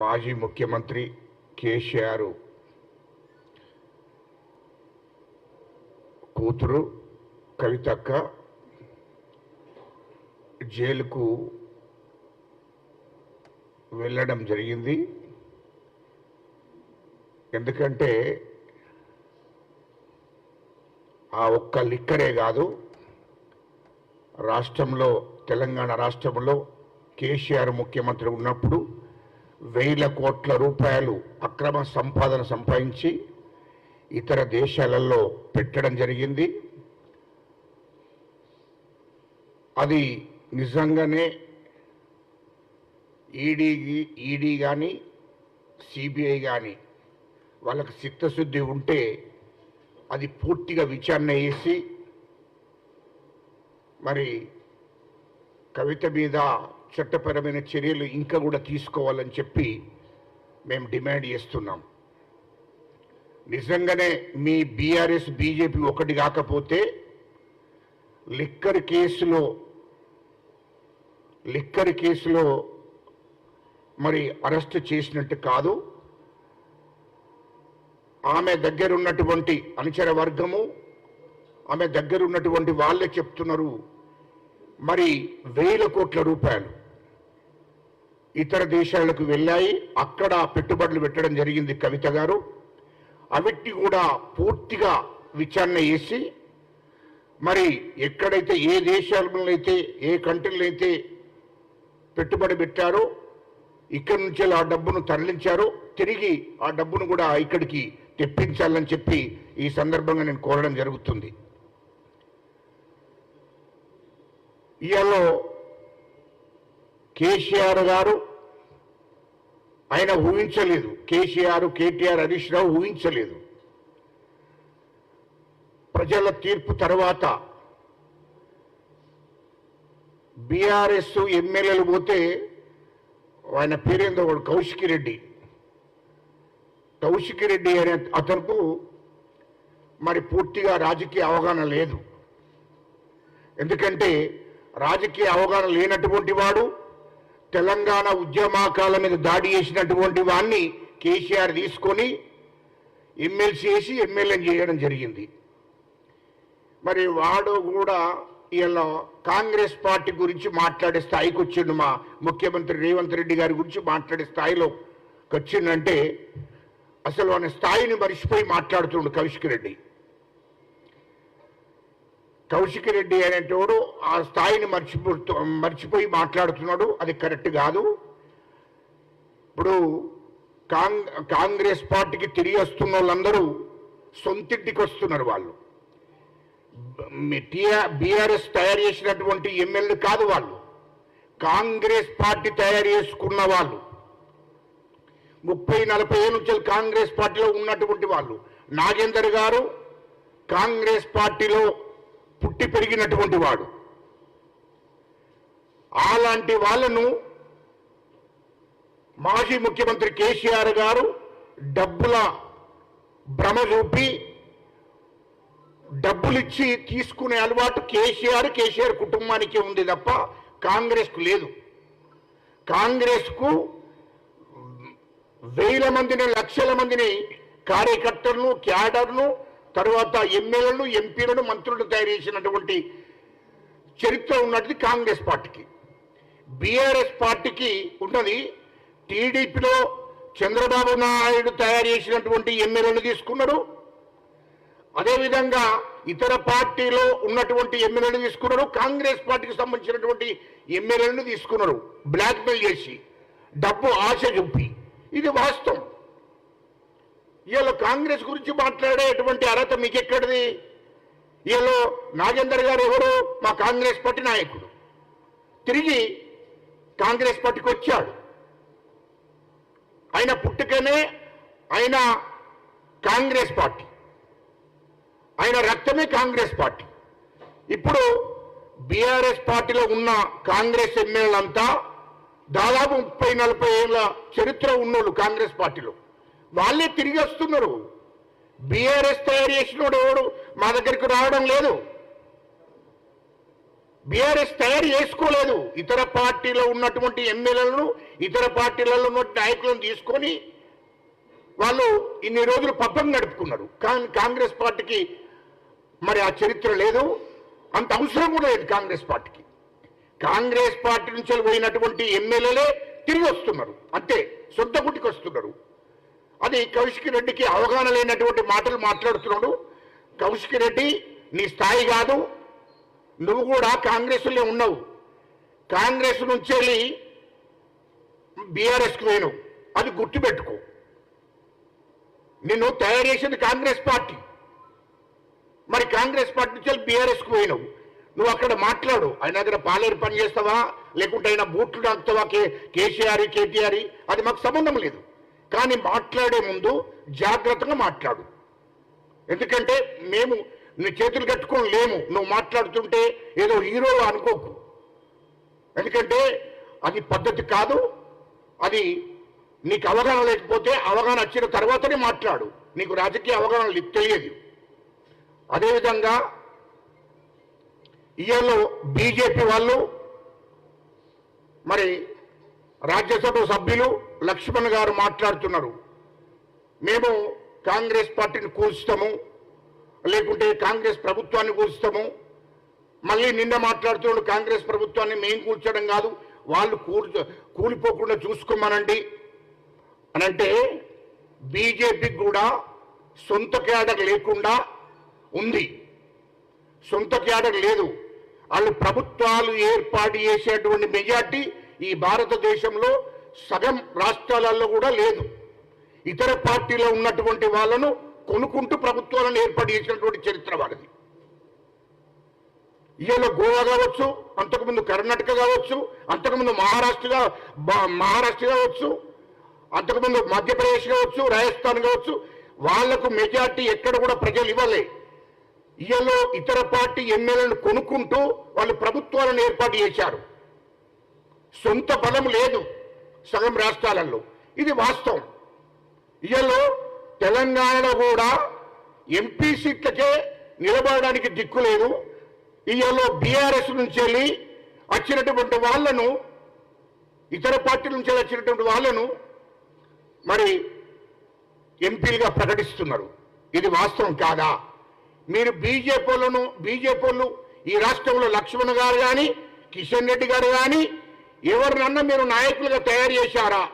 మాజీ ముఖ్యమంత్రి కేసీఆర్ కూతురు కవితక్క జైలుకు వెళ్ళడం జరిగింది. ఎందుకంటే ఆ ఒక్క లిక్కరే కాదు రాష్ట్రంలో తెలంగాణ రాష్ట్రంలో కేసీఆర్ ముఖ్యమంత్రి ఉన్నప్పుడు వేల కోట్ల రూపాయలు అక్రమ సంపాదన సంపాదించి ఇతర దేశాలలో పెట్టడం జరిగింది. అది నిజంగానే ఈడీ ఈడీ కానీ సిబిఐ కానీ వాళ్ళకి చిత్తశుద్ధి ఉంటే అది పూర్తిగా విచారణ చేసి మరి కవిత మీద చట్టపరమైన చర్యలు ఇంకా కూడా తీసుకోవాలని చెప్పి మేము డిమాండ్ చేస్తున్నాం. నిజంగానే మీ బీఆర్ఎస్ బీజేపీ ఒకటి కాకపోతే లిక్కర్ కేసులో లిక్కర్ కేసులో మరి అరెస్ట్ చేసినట్టు కాదు. ఆమె దగ్గర ఉన్నటువంటి అనుచర వర్గము ఆమె దగ్గర ఉన్నటువంటి వాళ్ళే చెప్తున్నారు. మరి వేల కోట్ల రూపాయలు. ఇతర దేశాలకు వెళ్ళాయి. అక్కడ పెట్టుబడులు పెట్టడం జరిగింది కవిత గారు. అవిటి కూడా పూర్తిగా విచారణ చేసి మరి ఎక్కడైతే ఏ దేశాలలో అయితే ఏ కంట్రీలో అయితే పెట్టుబడి పెట్టారో ఇక్కడి నుంచి ఆ డబ్బును తరలించారో తిరిగి ఆ డబ్బును కూడా ఇక్కడికి తెప్పించాలని చెప్పి ఈ సందర్భంగా నేను కోరడం జరుగుతుంది. ఇవాళ కేసీఆర్ గారు ఆయన ఊహించలేదు. కేసీఆర్ కేటీఆర్ హరీష్ రావు ఊహించలేదు. ప్రజల తీర్పు తర్వాత బీఆర్ఎస్ ఎమ్మెల్యేలు పోతే ఆయన పేరేందో వాడు? కౌశికి రెడ్డి. కౌశికి రెడ్డి అనే అతనుకు మరి పూర్తిగా రాజకీయ అవగాహన లేదు. ఎందుకంటే రాజకీయ అవగాహన లేనటువంటి వాడు తెలంగాణ ఉద్యమాకాల మీద దాడి చేసినటువంటి వాడిని కేసీఆర్ తీసుకొని ఎమ్మెల్సీ చేసి ఎమ్మెల్యేని చేయడం జరిగింది. మరి వాడు కూడా ఇలా కాంగ్రెస్ పార్టీ గురించి మాట్లాడే స్థాయికి వచ్చిండు మా ముఖ్యమంత్రి రేవంత్ రెడ్డి గారి గురించి మాట్లాడే స్థాయిలో వచ్చిందంటే అసలు ఆయన స్థాయిని మరిచిపోయి మాట్లాడుతుండు కవిష్కి రెడ్డి. కౌశిక్ రెడ్డి అనేటోడు ఆ స్థాయిని మర్చిపో మర్చిపోయి మాట్లాడుతున్నాడు. అది కరెక్ట్ కాదు. ఇప్పుడు కాంగ్ కాంగ్రెస్ పార్టీకి తిరిగి వస్తున్న వాళ్ళందరూ సొంతింటికి వస్తున్నారు వాళ్ళు. బీఆర్ఎస్ తయారు చేసినటువంటి ఎమ్మెల్యే కాదు వాళ్ళు. కాంగ్రెస్ పార్టీ తయారు చేసుకున్న వాళ్ళు. ముప్పై నలభై ఏళ్ళ నుంచి కాంగ్రెస్ పార్టీలో ఉన్నటువంటి వాళ్ళు. నాగేందర్ గారు కాంగ్రెస్ పార్టీలో పుట్టి పెరిగినటువంటి వాడు. అలాంటి వాళ్ళను మాజీ ముఖ్యమంత్రి కేసీఆర్ గారు డబ్బుల భ్రమ చూపి డబ్బులిచ్చి తీసుకునే అలవాటు కేసీఆర్ కేసీఆర్ కుటుంబానికే ఉంది తప్ప కాంగ్రెస్కు లేదు. కాంగ్రెస్కు వేల మందిని లక్షల మందిని కార్యకర్తలను క్యాడర్ను తర్వాత ఎమ్మెల్యేలను ఎంపీలను మంత్రులను తయారు చేసినటువంటి చరిత్ర ఉన్నది కాంగ్రెస్ పార్టీకి. బీఆర్ఎస్ పార్టీకి ఉన్నది టీడీపీలో చంద్రబాబు నాయుడు తయారు చేసినటువంటి ఎమ్మెల్యేలు తీసుకున్నారు. అదేవిధంగా ఇతర పార్టీలో ఉన్నటువంటి ఎమ్మెల్యేలు తీసుకున్నారు. కాంగ్రెస్ పార్టీకి సంబంధించినటువంటి ఎమ్మెల్యేలను తీసుకున్నారు. బ్లాక్మెయిల్ చేసి. డబ్బు ఆశ చూపి. ఇది వాస్తవం. ఇవాళ కాంగ్రెస్ గురించి మాట్లాడేటువంటి అర్హత మీకు ఎక్కడిది ఇవాళ నాగేందర్ గారు ఎవరు? మా కాంగ్రెస్ పార్టీ నాయకుడు. తిరిగి కాంగ్రెస్ పార్టీకి వచ్చాడు. ఆయన పుట్టుకనే ఆయన కాంగ్రెస్ పార్టీ. ఆయన రక్తమే కాంగ్రెస్ పార్టీ. ఇప్పుడు బీఆర్ఎస్ పార్టీలో ఉన్న కాంగ్రెస్ ఎమ్మెల్యేలంతా దాదాపు ముప్పై నలభై ఏళ్ళ చరిత్ర ఉన్నోళ్ళు కాంగ్రెస్ పార్టీలో. వాళ్ళే తిరిగి వస్తున్నారు. బీఆర్ఎస్ తయారు చేసినోడు ఎవడు? మా దగ్గరికి రావడం లేదు. బీఆర్ఎస్ తయారు చేసుకోలేదు. ఇతర పార్టీలో ఉన్నటువంటి ఎమ్మెల్యేలను ఇతర పార్టీలలో ఉన్న నాయకులను తీసుకొని వాళ్ళు ఇన్ని రోజులు పబ్బం నడుపుకున్నారు కానీ కాంగ్రెస్ పార్టీకి మరి ఆ చరిత్ర లేదు. అంత అవసరం కూడా లేదు కాంగ్రెస్ పార్టీకి. కాంగ్రెస్ పార్టీ నుంచి పోయినటువంటి ఎమ్మెల్యేలే తిరిగి వస్తున్నారు. అంతే సొంత గుటికి వస్తున్నారు అది కౌశిక్ రెడ్డికి అవగాహన లేనటువంటి మాటలు మాట్లాడుతున్నాడు. కౌశిక్ రెడ్డి నీ స్థాయి కాదు. నువ్వు కూడా కాంగ్రెస్లో ఉన్నావు. కాంగ్రెస్ నుంచి వెళ్ళి బీఆర్ఎస్కి పోయినావు. అది గుర్తుపెట్టుకో. నిన్ను తయారు చేసింది కాంగ్రెస్ పార్టీ. మరి కాంగ్రెస్ పార్టీ నుంచి బీఆర్ఎస్కి పోయినావు. నువ్వు అక్కడ మాట్లాడు. ఆయన దగ్గర పాలేరు పని చేస్తావా? లేకుంటే ఆయన బూట్లు నాకుతావా కే కేసీఆర్ కేటీఆర్? అది మాకు సంబంధం లేదు. కానీ మాట్లాడే ముందు జాగ్రత్తగా మాట్లాడు. ఎందుకంటే మేము నీ చేతులు కట్టుకొని లేము. నువ్వు మాట్లాడుతుంటే ఏదో హీరో అనుకోకు. ఎందుకంటే అది పద్ధతి కాదు. అది నీకు అవగాహన లేకపోతే అవగాహన వచ్చిన తర్వాతనే మాట్లాడు. నీకు రాజకీయ అవగాహన తెలియదు. అదేవిధంగా ఇవాళ బీజేపీ వాళ్ళు మరి రాజ్యసభ సభ్యులు లక్ష్మణ్ గారు మాట్లాడుతున్నారు. మేము కాంగ్రెస్ పార్టీని కూల్చుతాము లేకుంటే కాంగ్రెస్ ప్రభుత్వాన్ని కూల్చుతాము. మళ్ళీ నిన్న మాట్లాడుతున్నాడు కాంగ్రెస్ ప్రభుత్వాన్ని మేము కూల్చడం కాదు వాళ్ళు కూల్ కూలిపోకుండా చూసుకోమనండి. అని అంటే బీజేపీకి కూడా సొంత క్యాడర్ లేకుండా ఉంది. సొంత క్యాడర్ లేదు. వాళ్ళు ప్రభుత్వాలు ఏర్పాటు చేసేటువంటి మెజార్టీ ఈ భారతదేశంలో సగం రాష్ట్రాలలో కూడా లేదు. ఇతర పార్టీలో ఉన్నటువంటి వాళ్ళను కొనుక్కుంటూ ప్రభుత్వాలను ఏర్పాటు చేసినటువంటి చరిత్ర వాళ్ళది. ఇవాళ గోవా కావచ్చు అంతకుముందు కర్ణాటక కావచ్చు అంతకుముందు మహారాష్ట్ర మహారాష్ట్ర కావచ్చు అంతకుముందు మధ్యప్రదేశ్ కావచ్చు రాజస్థాన్ కావచ్చు వాళ్ళకు మెజార్టీ ఎక్కడ కూడా ప్రజలు ఇవ్వలే. ఇయలో ఇతర పార్టీ ఎమ్మెల్యేలను కొనుక్కుంటూ వాళ్ళు ప్రభుత్వాలను ఏర్పాటు చేశారు. సొంత బలం లేదు. సగం రాష్ట్రాలలో. ఇది వాస్తవం. ఇయలో తెలంగాణలో కూడా ఎంపీ సీట్లకే నిలబడడానికి దిక్కు లేదు. ఇయలో బీఆర్ఎస్ నుంచి వెళ్ళి వచ్చినటువంటి వాళ్ళను ఇతర పార్టీల నుంచి వచ్చినటువంటి వాళ్ళను మరి ఎంపీలుగా ప్రకటిస్తున్నారు. ఇది వాస్తవం కాదా? మీరు బీజేపీలను బీజేపీలు ఈ రాష్ట్రంలో లక్ష్మణ్ గారు కానీ కిషన్ రెడ్డి గారు కానీ ఎవరినన్నా మీరు నాయకులుగా తయారు చేశారా?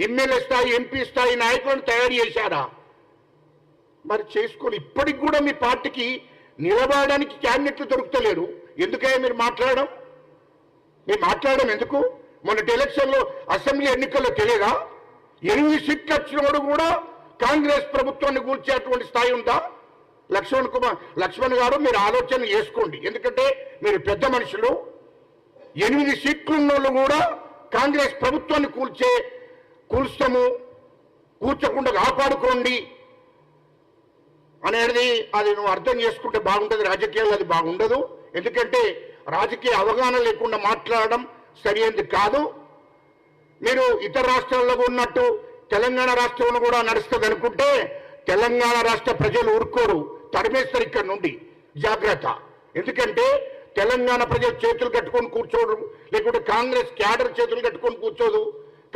ఎమ్మెల్యే స్థాయి ఎంపీ స్థాయి నాయకులను తయారు చేశారా? మరి చేసుకొని ఇప్పటికి కూడా మీ పార్టీకి నిలబడడానికి క్యాండిడేట్లు దొరుకుతలేరు. ఎందుకే మీరు మాట్లాడడం? మీరు మాట్లాడడం ఎందుకు? మొన్నటి ఎలక్షన్లో అసెంబ్లీ ఎన్నికల్లో తెలియదా? ఎనిమిది సీట్లు వచ్చినప్పుడు కూడా కాంగ్రెస్ ప్రభుత్వాన్ని కూల్చేటువంటి స్థాయి ఉందా? లక్ష్మణ్ కుమార్ లక్ష్మణ్ గారు మీరు ఆలోచన చేసుకోండి. ఎందుకంటే మీరు పెద్ద మనుషులు. ఎనిమిది సీట్లు వాళ్ళు కూడా కాంగ్రెస్ ప్రభుత్వాన్ని కూల్చే కూల్చము కూర్చకుండా కాపాడుకోండి అనేది అది నువ్వు అర్థం చేసుకుంటే బాగుంటుంది రాజకీయాల్లో అది బాగుండదు. ఎందుకంటే రాజకీయ అవగాహన లేకుండా మాట్లాడడం సరైనది కాదు. మీరు ఇతర రాష్ట్రాల్లో ఉన్నట్టు తెలంగాణ రాష్ట్రంలో కూడా నడుస్తుంది అనుకుంటే తెలంగాణ రాష్ట్ర ప్రజలు ఊరుకోరు. తరిమేస్తారు ఇక్కడ నుండి. జాగ్రత్త. ఎందుకంటే తెలంగాణ ప్రజలు చేతులు కట్టుకొని కూర్చోడు లేకుంటే కాంగ్రెస్ క్యాడర్ చేతులు కట్టుకొని కూర్చోదు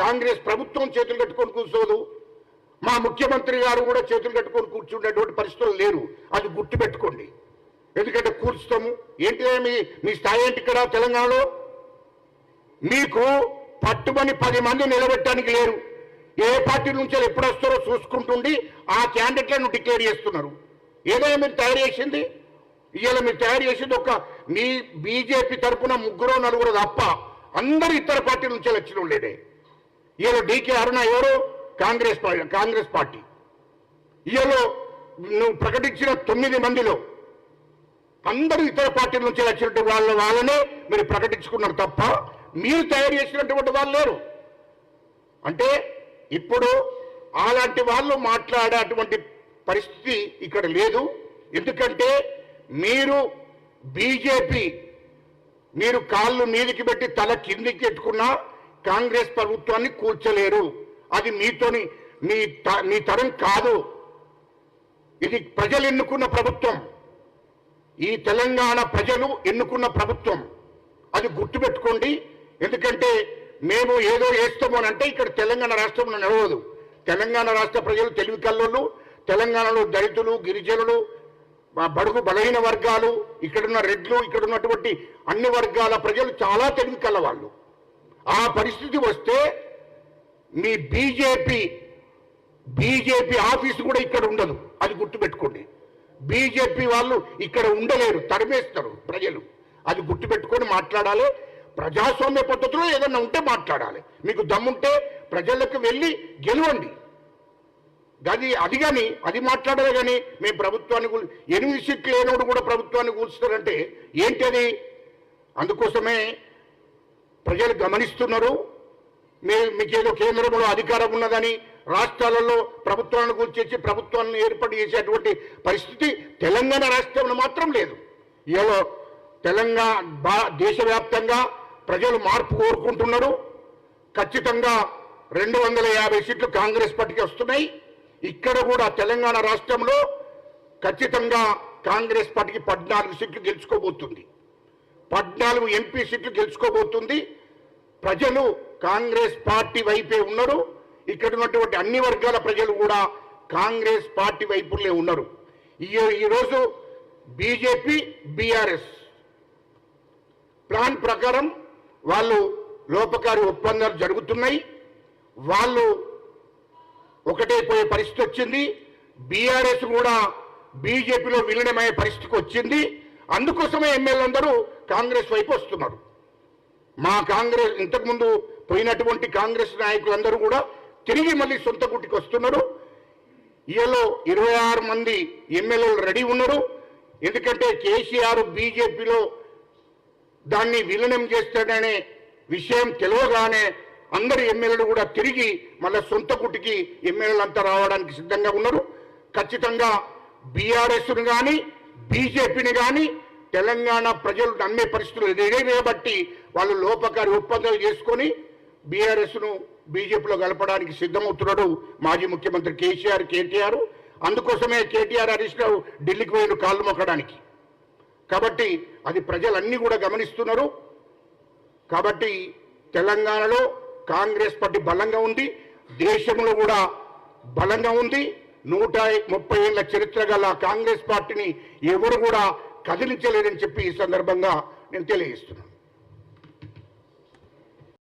కాంగ్రెస్ ప్రభుత్వం చేతులు కట్టుకొని కూర్చోదు. మా ముఖ్యమంత్రి గారు కూడా చేతులు కట్టుకొని కూర్చుండేటువంటి పరిస్థితులు లేరు. అది గుర్తుపెట్టుకోండి ఎందుకంటే కూర్చుతాము. ఏంటి మీ మీ స్థాయి ఏంటి ఇక్కడ తెలంగాణలో? మీకు పట్టుమని పది మంది నిలబెట్టడానికి లేరు. ఏ పార్టీ నుంచి ఎప్పుడు వస్తారో చూసుకుంటుండి ఆ క్యాండిడేట్లను డిక్లేర్ చేస్తున్నారు. ఏదైనా మీరు తయారు చేసింది? ఇవాళ మీరు తయారు చేసేది ఒక మీ బీజేపీ తరపున ముగ్గురు నలుగురు తప్ప అందరూ ఇతర పార్టీల నుంచి వచ్చిన వాళ్ళేనే ఇవాళ డీకే అరుణ ఎవరు? Congress party Congress party. ఇవాళ నువ్వు ప్రకటించిన తొమ్మిది మందిలో అందరూ ఇతర పార్టీల నుంచి వచ్చినటువంటి వాళ్ళ వాళ్ళనే మీరు ప్రకటించుకున్నారు తప్ప మీరు తయారు చేసినటువంటి వాళ్ళు లేరు. అంటే ఇప్పుడు అలాంటి వాళ్ళు మాట్లాడేటువంటి పరిస్థితి ఇక్కడ లేదు. ఎందుకంటే మీరు బీజేపీ మీరు కాళ్ళు మీదికి పెట్టి తల కిందికి పెట్టుకున్నా కాంగ్రెస్ ప్రభుత్వాన్ని కూర్చలేరు అది మీతోని మీ త- మీ తరం కాదు. ఇది ప్రజలు ఎన్నుకున్న ప్రభుత్వం. ఈ తెలంగాణ ప్రజలు ఎన్నుకున్న ప్రభుత్వం. అది గుర్తుపెట్టుకోండి. ఎందుకంటే మేము ఏదో వేస్తాము అని అంటే ఇక్కడ తెలంగాణ రాష్ట్రంలో నడవదు తెలంగాణ రాష్ట్ర ప్రజలు తెలివి కల్లోళ్ళు తెలంగాణలో దళితులు గిరిజనులు బడుగు బలహీన వర్గాలు ఇక్కడున్న రెడ్లు ఇక్కడ ఉన్నటువంటి అన్ని వర్గాల ప్రజలు చాలా తెలివి కలవాళ్ళు. ఆ పరిస్థితి వస్తే మీ బీజేపీ బీజేపీ ఆఫీసు కూడా ఇక్కడ ఉండదు. అది గుర్తుపెట్టుకోండి. బీజేపీ వాళ్ళు ఇక్కడ ఉండలేరు తరిమేస్తారు ప్రజలు. అది గుర్తుపెట్టుకొని మాట్లాడాలి. ప్రజాస్వామ్య పద్ధతిలో ఏదన్నా ఉంటే మాట్లాడాలి. మీకు దమ్ముంటే ప్రజలకు వెళ్ళి గెలవండి. అది అది కానీ అది మాట్లాడలే కానీ మేము ప్రభుత్వాన్ని కూల్ ఎనిమిది సీట్లు లేనోడు కూడా ప్రభుత్వాన్ని కూల్చుతారంటే ఏంటి అది అందుకోసమే ప్రజలు గమనిస్తున్నారు. మీ మీకేదో కేంద్రంలో అధికారం ఉన్నదని రాష్ట్రాలలో ప్రభుత్వాలను కూల్చేసి ప్రభుత్వాలను ఏర్పాటు చేసేటువంటి పరిస్థితి తెలంగాణ రాష్ట్రంలో మాత్రం లేదు. ఇలా తెలంగాణ బా దేశవ్యాప్తంగా ప్రజలు మార్పు కోరుకుంటున్నారు. ఖచ్చితంగా రెండు వందల యాభై సీట్లు కాంగ్రెస్ పార్టీకి వస్తున్నాయి. ఇక్కడ కూడా తెలంగాణ రాష్ట్రంలో ఖచ్చితంగా కాంగ్రెస్ పార్టీకి పద్నాలుగు సీట్లు గెలుచుకోబోతుంది. పద్నాలుగు ఎంపీ సీట్లు గెలుచుకోబోతుంది. ప్రజలు కాంగ్రెస్ పార్టీ వైపే ఉన్నారు. ఇక్కడ ఉన్నటువంటి అన్ని వర్గాల ప్రజలు కూడా కాంగ్రెస్ పార్టీ వైపులే ఉన్నారు. ఈ ఈరోజు బీజేపీ బీఆర్ఎస్ ప్లాన్ ప్రకారం వాళ్ళు లోపకారి ఒప్పందాలు జరుగుతున్నాయి. వాళ్ళు ఒకటైపోయే పరిస్థితి వచ్చింది. బీఆర్ఎస్ కూడా బీజేపీలో విలీనమయ్యే పరిస్థితికి వచ్చింది. అందుకోసమే ఎమ్మెల్యేలందరూ కాంగ్రెస్ వైపు వస్తున్నారు. మా కాంగ్రెస్ ఇంతకుముందు పోయినటువంటి కాంగ్రెస్ నాయకులందరూ కూడా తిరిగి మళ్ళీ సొంత గుట్టికి వస్తున్నారు. ఈలో ఇరవై ఆరు మంది ఎమ్మెల్యేలు రెడీ ఉన్నారు. ఎందుకంటే కేసీఆర్ బీజేపీలో దాన్ని విలీనం చేస్తాడనే విషయం తెలియగానే అందరు ఎమ్మెల్యేలు కూడా తిరిగి మళ్ళీ సొంత గుట్టికి ఎమ్మెల్యేలు అంతా రావడానికి సిద్ధంగా ఉన్నారు. ఖచ్చితంగా బీఆర్ఎస్ను కానీ బీజేపీని కానీ తెలంగాణ ప్రజలు నమ్మే పరిస్థితులు ఎదురయ్యాయి బట్టి వాళ్ళు లోపకారి ఒప్పందాలు చేసుకొని బీఆర్ఎస్ను బీజేపీలో కలపడానికి సిద్ధమవుతున్నాడు మాజీ ముఖ్యమంత్రి కేసీఆర్ కేటీఆర్. అందుకోసమే కేటీఆర్ హరీష్ రావు ఢిల్లీకి పోయిన కాళ్ళు మొక్కడానికి. కాబట్టి అది ప్రజలన్నీ కూడా గమనిస్తున్నారు. కాబట్టి తెలంగాణలో కాంగ్రెస్ పార్టీ బలంగా ఉంది దేశంలో కూడా బలంగా ఉంది. నూట ముప్పై ఏళ్ళ చరిత్ర గల కాంగ్రెస్ పార్టీని ఎవరు కూడా కదిలించలేదని చెప్పి ఈ సందర్భంగా నేను తెలియజేస్తున్నాను.